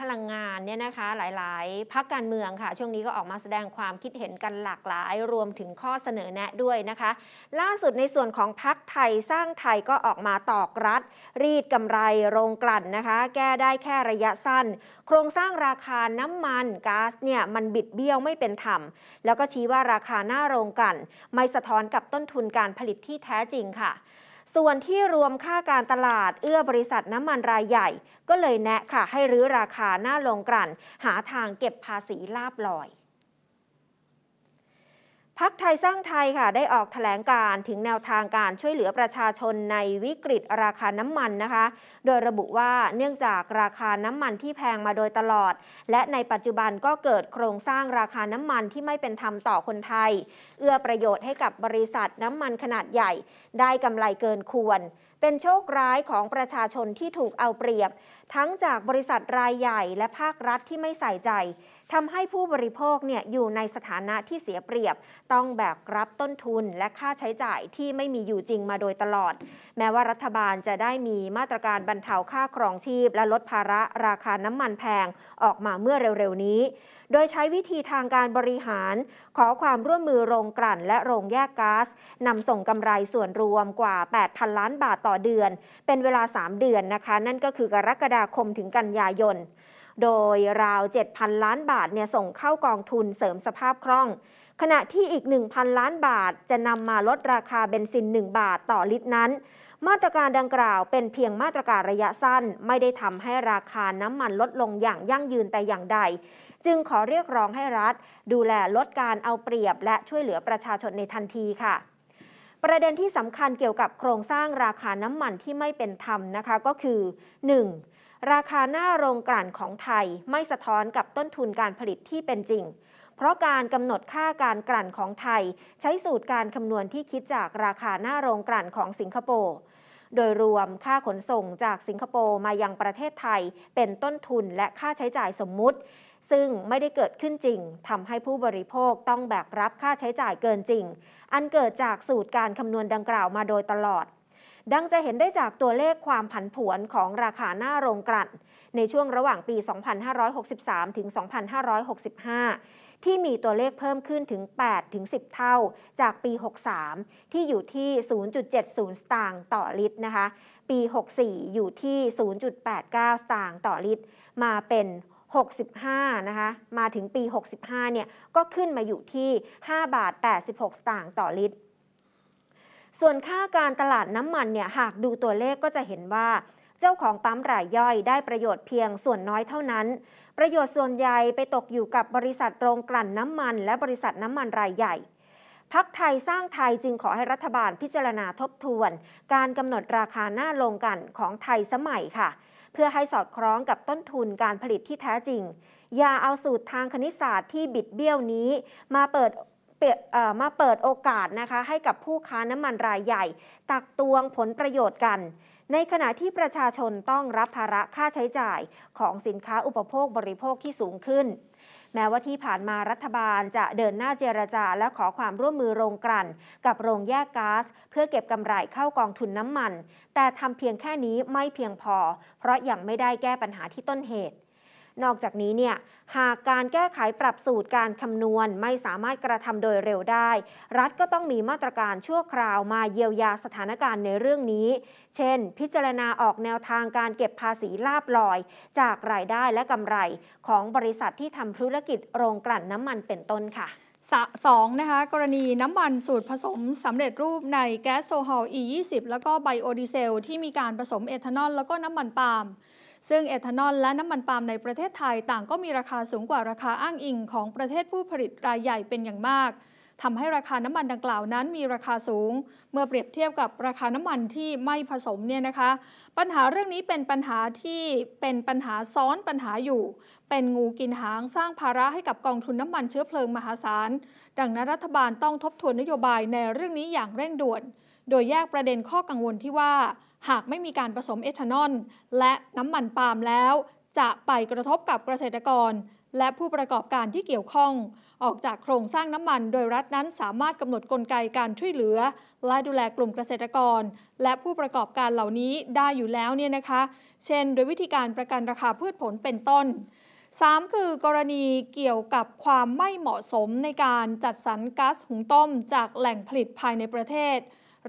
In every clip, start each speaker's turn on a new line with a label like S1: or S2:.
S1: พลังงานเนี่ยนะคะหลาย ๆพักการเมืองค่ะ ช่วงนี้ก็ออกมาแสดงความคิดเห็นกันหลากหลาย รวมถึงข้อเสนอแนะด้วยนะคะ ล่าสุดในส่วนของพักไทยสร้างไทยก็ออกมาตอกรัด รีดกำไรโรงกลั่นนะคะ แก้ได้แค่ระยะสั้น โครงสร้างราคาน้ำมันก๊าซเนี่ยมันบิดเบี้ยวไม่เป็นธรรม แล้วก็ชี้ว่าราคาหน้าโรงกลั่น ไม่สะท้อนกับต้นทุนการผลิตที่แท้จริงค่ะ ส่วนที่รวมค่าการตลาดเอื้อบริษัทน้ำมันรายใหญ่ ก็เลยแนะค่ะให้รื้อราคาหน้าลงกลั่น หาทางเก็บภาษีลาบลอย พักไทยสร้างไทยค่ะได้ออกแถลงการถึงแนวทางการช่วยเหลือประชาชนในวิกฤตราคาน้ำมันนะคะ โดยระบุว่าเนื่องจากราคาน้ำมันที่แพงมาโดยตลอด และในปัจจุบันก็เกิดโครงสร้างราคาน้ำมันที่ไม่เป็นธรรมต่อคนไทย เอื้อประโยชน์ให้กับบริษัทน้ำมันขนาดใหญ่ ได้กำไรเกินควร เป็นโชคร้ายของประชาชนที่ถูกเอาเปรียบ ทั้งจากบริษัทรายใหญ่และภาครัฐที่ไม่ใส่ใจทำให้ผู้บริโภคเนี่ยอยู่ในสถานะที่เสียเปรียบ ต้องแบกรับต้นทุนและค่าใช้จ่ายที่ไม่มีอยู่จริงมาโดยตลอด แม้ว่ารัฐบาลจะได้มีมาตรการบรรเทาค่าครองชีพ และลดภาระราคาน้ำมันแพงออกมาเมื่อเร็วๆนี้ โดยใช้วิธีทางการบริหาร ขอความร่วมมือโรงกลั่น และโรงแยกก๊าซนำส่งกำไรส่วนรวมกว่า 8,000 ล้านบาทต่อต่อเดือน เป็นเวลา 3 เดือนนะคะ นั่นก็คือกรกฎาคมถึงกันยายน โดยราว 7,000 ล้านบาทเนี่ยส่งเข้ากองทุนเสริมสภาพคล่อง ขณะที่อีก 1,000 ล้านบาทจะนำมาลดราคาเบนซิน 1 บาทต่อลิตรนั้นมาตรการดังกล่าวเป็นเพียงมาตรการระยะสั้น ไม่ได้ทำให้ราคาน้ำมันลดลงอย่างยั่งยืนแต่อย่างใด จึงขอเรียกร้องให้รัฐ ดูแลลดการเอาเปรียบและช่วยเหลือประชาชนในทันทีค่ะ ประเด็นที่สำคัญเกี่ยวกับโครงสร้างราคาน้ำมันที่ไม่เป็นธรรมนะคะก็คือ 1. ราคาหน้าโรงกลั่นของไทยไม่สะท้อนกับต้นทุนการผลิตที่เป็นจริง เพราะการกำหนดค่าการกลั่นของไทย ใช้สูตรการคำนวณที่คิดจากราคาหน้าโรงกลั่นของสิงคโปร์โดยรวมค่าขนส่งจากสิงคโปร์มายังประเทศไทย เป็นต้นทุนและค่าใช้จ่ายสมมุติ ซึ่งไม่ได้เกิดขึ้นจริงทำให้ผู้บริโภคต้องแบกรับค่าใช้จ่ายเกินจริง อันเกิดจากสูตรการคำนวณดังกล่าวมาโดยตลอด ดังจะเห็นได้จากตัวเลขความผันผวนของราคาหน้าโรงกลั่น ในช่วงระหว่างปี 2563 ถึง 2565 ที่มีตัวเลขเพิ่มขึ้นถึง 8 ถึง 10 เท่าจากปี 63 ที่อยู่ที่ 0.70 สตางค์ต่อลิตรนะคะ ปี 64 อยู่ที่ 0.89 สตางค์ต่อลิตร มาเป็น 65 นะคะ มาถึงปี 65 เนี่ย ก็ขึ้นมาอยู่ที่ 5 บาท 86 สตางค์ต่อลิตร ส่วนค่าการตลาดน้ำมันเนี่ย หากดูตัวเลขก็จะเห็นว่า เจ้าของปั๊มรายย่อยได้ประโยชน์เพียงส่วนน้อยเท่านั้น ประโยชน์ส่วนใหญ่ไปตกอยู่กับบริษัทโรงกลั่นน้ำมัน และบริษัทน้ำมันรายใหญ่พักไทยสร้างไทยจึงขอให้รัฐบาลพิจารณาทบทวน การกำหนดราคาหน้าโรงกลั่นของไทยสมัยค่ะ พื่อให้สอดคล้องกับต้นทุนการผลิตที่แท้จริง อย่าเอาสูตรทางคณิตศาสตร์ที่บิดเบี้ยวนี้มาเปิดมาเปิดโอกาสนะคะให้กับผู้ค้าน้ำมันรายใหญ่ ตักตวงผลประโยชน์กัน ในขณะที่ประชาชนต้องรับภาระค่าใช้จ่ายของสินค้าอุปโภคบริโภคที่สูงขึ้น แม้ว่าที่ผ่านมารัฐบาลจะเดินหน้าเจรจาและขอความร่วมมือโรงกลั่น กับโรงแยกก๊าซเพื่อเก็บกำไรเข้ากองทุนน้ำมัน แต่ทำเพียงแค่นี้ไม่เพียงพอ เพราะยังไม่ได้แก้ปัญหาที่ต้นเหตุ นอกจากนี้เนี่ยหากการแก้ไขปรับสูตรการคำนวณไม่สามารถกระทำโดยเร็วได้ รัฐก็ต้องมีมาตรการชั่วคราวมาเยียวยาสถานการณ์ในเรื่องนี้ เช่น พิจารณาออกแนวทางการเก็บภาษีลาบลอย จากรายได้และกำไร ของบริษัทที่ทำธุรกิจโรงกลั่นน้ำมันเป็นต้นค่ะ
S2: สสองนะคะกรณีน้ำมันสูตรผสมสำเร็จรูปในแก๊สโซฮอล E20 แล้วก็ไบโอดีเซล ที่มีการผสมเอทานอลแล้วก็น้ำมันปาล์ม ซึ่งเอทานอลและน้ำมันปาล์มในประเทศไทยต่างก็มีราคาสูงกว่าราคาอ้างอิงของประเทศผู้ผลิตรายใหญ่เป็นอย่างมากทำให้ราคาน้ำมันดังกล่าวนั้นมีราคาสูง เมื่อเปรียบเทียบกับราคาน้ำมันที่ไม่ผสมเนี่ยนะคะ ปัญหาเรื่องนี้เป็นปัญหาที่เป็นปัญหาซ้อนปัญหาอยู่ เป็นงูกินหางสร้างภาระให้กับกองทุนน้ำมันเชื้อเพลิงมหาศาล ดังนั้นรัฐบาลต้องทบทวนนโยบายในเรื่องนี้อย่างเร่งด่วน โดยแยกประเด็นข้อกังวลที่ว่า หากไม่มีการผสมเอทานอล และน้ำมันปาล์มแล้ว จะไปกระทบกับเกษตรกร และผู้ประกอบการที่เกี่ยวข้อง ออกจากโครงสร้างน้ำมัน โดยรัฐนั้นสามารถกำหนดกลไกการช่วยเหลือ และดูแลกลุ่มเกษตรกร และผู้ประกอบการเหล่านี้ได้อยู่แล้วเนี่ยนะคะ เช่น โดยวิธีการประกันราคาพืชผลเป็นต้น 3 คือกรณีเกี่ยวกับความไม่เหมาะสมในการจัดสรรก๊าซหุงต้มจากแหล่งผลิตภายในประเทศ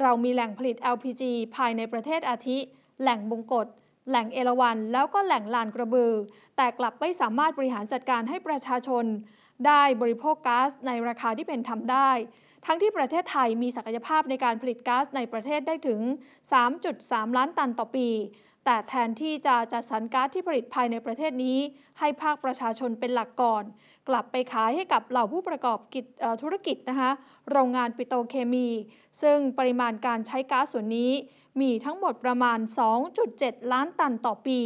S2: เรามีแหล่งผลิต LPG ภายในประเทศอาทิ แหล่งบงกฎแหล่งเอราวันแล้วก็แหล่งลานกระบือ แต่กลับไม่สามารถบริหารจัดการให้ประชาชน ได้บริโภคก๊าซในราคาที่เป็นธรรมได้ ทั้งที่ประเทศไทยมีศักยภาพในการผลิตก๊าซในประเทศได้ถึง 3.3 ล้านตันต่อปี แต่แทนที่จะจัดสรรก๊าซที่ผลิตภายในประเทศนี้ ให้ภาคประชาชนเป็นหลักก่อน กลับไปขายให้กับเหล่าผู้ประกอบกิจธุรกิจนะคะโรงงานปิโตเคมี ซึ่งปริมาณการใช้ก๊าซส่วนนี้ มีทั้งหมดประมาณ 2.7 ล้านตันต่อปี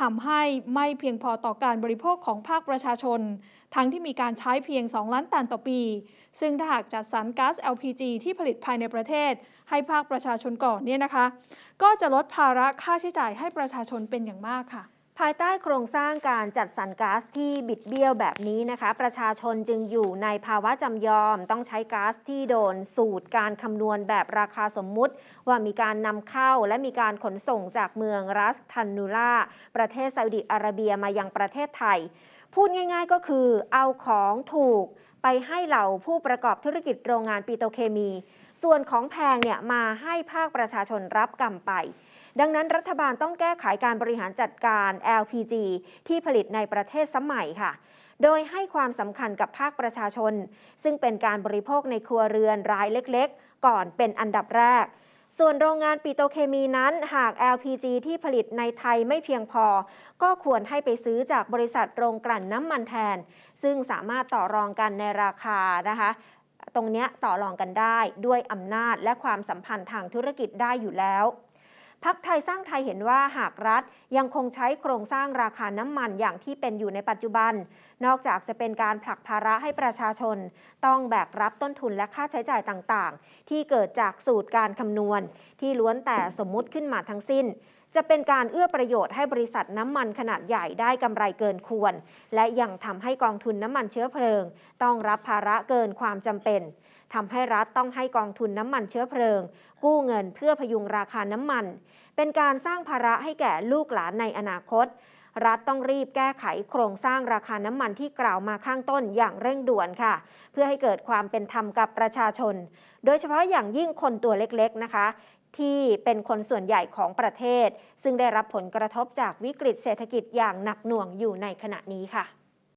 S2: ทำให้ไม่เพียงพอต่อการบริโภคของภาคประชาชน ทั้งที่มีการใช้เพียง 2 ล้านตันต่อปี ซึ่งถ้าหากจัดสรรก๊าซ LPG ที่ผลิตภายในประเทศ ให้ภาคประชาชนก่อนเนี่ยนะคะ ก็จะลดภาระค่าใช้จ่ายให้ประชาชนเป็นอย่างมากค่ะ
S1: ภายใต้โครงสร้างการจัดสรรก๊าซที่บิดเบี้ยวแบบนี้นะคะ ประชาชนจึงอยู่ในภาวะจำยอม ต้องใช้ก๊าซที่โดนสูตรการคำนวณแบบราคาสมมุติ ว่ามีการนำเข้าและมีการขนส่งจากเมืองรัสทันนูล่าประเทศซาอุดิอาระเบียมายังประเทศไทย พูดง่ายๆก็คือเอาของถูกไปให้เหล่าผู้ประกอบธุรกิจโรงงานปิโตรเคมี ส่วนของแพงเนี่ยมาให้ภาคประชาชนรับกรรมไป ดังนั้นรัฐบาลต้องแก้ไขการบริหารจัดการ LPG ที่ผลิตในประเทศสมัยค่ะ โดยให้ความสำคัญกับภาคประชาชน ซึ่งเป็นการบริโภคในครัวเรือนรายเล็กๆ ก่อนเป็นอันดับแรกส่วนโรงงานปิโตรเคมีนั้นหาก LPG ที่ผลิตในไทยไม่เพียงพอ ก็ควรให้ไปซื้อจากบริษัทโรงกลั่นน้ำมันแทน ซึ่งสามารถต่อรองกันในราคานะคะ ตรงนี้ต่อรองกันได้ด้วยอำนาจและความสัมพันธ์ทางธุรกิจได้อยู่แล้ว พักไทยสร้างไทยเห็นว่าหากรัฐยังคงใช้โครงสร้างราคาน้ำมันอย่างที่เป็นอยู่ในปัจจุบัน นอกจากจะเป็นการผลักภาระให้ประชาชน ต้องแบกรับต้นทุนและค่าใช้จ่ายต่างๆ ที่เกิดจากสูตรการคำนวณ ที่ล้วนแต่สมมุติขึ้นมาทั้งสิ้น จะเป็นการเอื้อประโยชน์ให้บริษัทน้ำมันขนาดใหญ่ได้กำไรเกินควร และยังทำให้กองทุนน้ำมันเชื้อเพลิง ต้องรับภาระเกินความจำเป็นทำให้รัฐต้องให้กองทุนน้ำมันเชื้อเพลิง กู้เงินเพื่อพยุงราคาน้ำมัน เป็นการสร้างภาระให้แก่ลูกหลานในอนาคต รัฐต้องรีบแก้ไขโครงสร้างราคาน้ำมันที่กล่าวมาข้างต้นอย่างเร่งด่วนค่ะ เพื่อให้เกิดความเป็นธรรมกับประชาชน โดยเฉพาะอย่างยิ่งคนตัวเล็กๆนะคะ ที่เป็นคนส่วนใหญ่ของประเทศ ซึ่งได้รับผลกระทบจากวิกฤตเศรษฐกิจอย่างหนักหน่วงอยู่ในขณะนี้ค่ะ